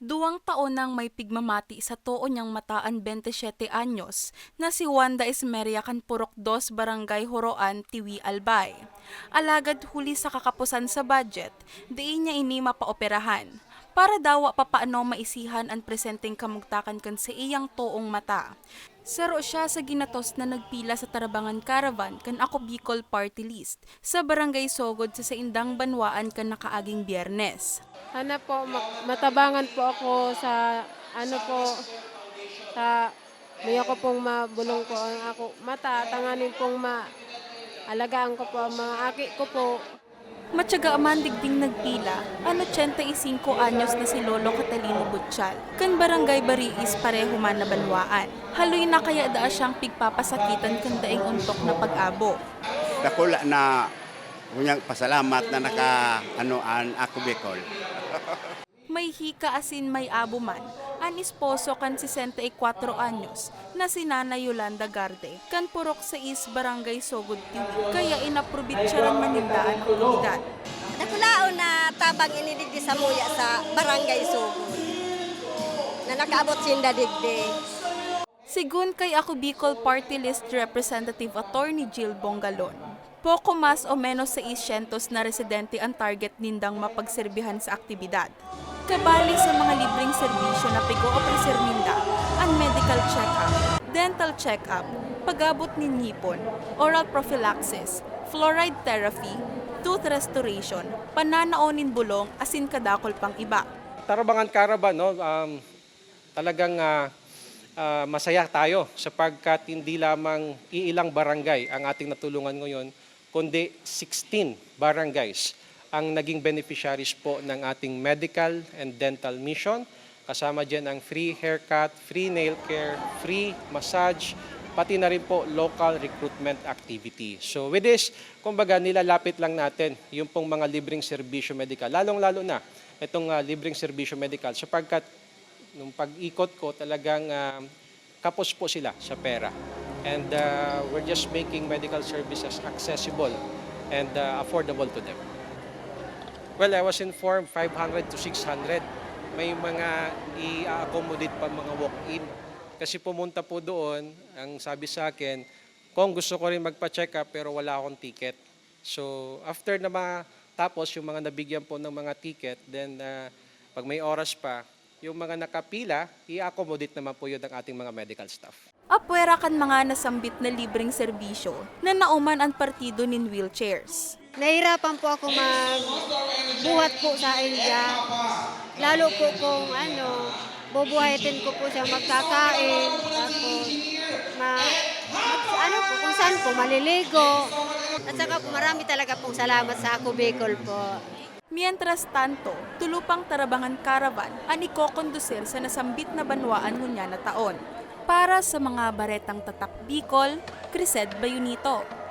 Duwang taon nang may pigmamati sa tuo niyang mataan 27 anyos na si Wanda Esmeria Canpurok 2 Barangay Horoan, Tiwi, Albay. Alagad huli sa kakapusan sa budget, diin niya ini mapaoperahan. Para daw pa paano maisihan ang presenteng kamugtakan kan sa iyang tuong mata. Saro siya sa ginatos na nagpila sa Tarabangan Caravan kan ako Bicol Party List sa Barangay Sogod sa Saindang Banwaan kan nakaaging biyernes. Ano po, ma- matabangan po ako sa ano po, sa may ako pong mabulong ko ang ako mata, tanganin pong ma alagaan ko po ang mga aki ko po. Matyaga man digding nagpila, ano 85 anyos na si Lolo Catalino Butchal, kan barangay Bariis pareho man na banwaan. Haloy na kaya daa siyang pigpapasakitan kan daing untok na pag-abo. Dakula na kunyang pasalamat na naka ano an ako Bicol. May hika asin may abo man, an esposo kan 64 anyos na si Nana Yolanda Garde, kan purok sa is barangay Sogod TV, kaya inaprobit siya rin manindaan ang komunidad. Nakulaon na tabang inidigdi sa muya sa barangay Sugod. Na nakaabot sinda digdi. Sigun kay ako Bicol Party List Representative Attorney Jill Bongalon. Poco mas o menos sa isyentos na residente ang target nindang mapagserbihan sa aktibidad. Kabali sa mga libreng serbisyo na pigo-ofrecer ninda ang medical check-up, dental check-up, pagabot nin hipon, oral prophylaxis, fluoride therapy, tooth restoration, pananaonin bulong, asin kadakol pang iba. Tarabangan Caravan, no, um, talagang ah, ah, masaya tayo sapagkat hindi lamang iilang barangay ang ating natulungan ngayon, kundi 16 barangays ang naging beneficiaries po ng ating medical and dental mission. Kasama dyan ang free haircut, free nail care, free massage, pati na rin po local recruitment activity. So with this, kumbaga nilalapit lang natin yung pong mga libreng serbisyo medical, lalong-lalo na itong ah, libreng serbisyo medical sapagkat nung pag-ikot ko talagang ah, kapos po sila sa pera. And ah, we're just making medical services accessible and ah, affordable to them. Well, I was informed 500 to 600. May mga i-accommodate pa mga walk-in. Kasi pumunta po doon, ang sabi sa akin, kung gusto ko rin magpa-check up pero wala akong ticket. So after na matapos yung mga nabigyan po ng mga ticket, then ah, pag may oras pa, yung mga nakapila, i-accommodate naman po yun ng ating mga medical staff. Apwera kan mga nasambit na libreng serbisyo na nauman ang partido nin wheelchairs. Nahirapan po ako magbuhat po sa India. Lalo po kung ano, bubuhatin ko po siya magkakain. Tapos, ma, ano po, kung saan po, maliligo. At saka po, marami talaga pong salamat sa ako Bicol po. Mientras tanto, tulupang Tarabangan Caravan ang ikokondusir sa nasambit na banwaan ngunya na taon. Para sa mga baretang tatak Bicol, Crised Bayunito.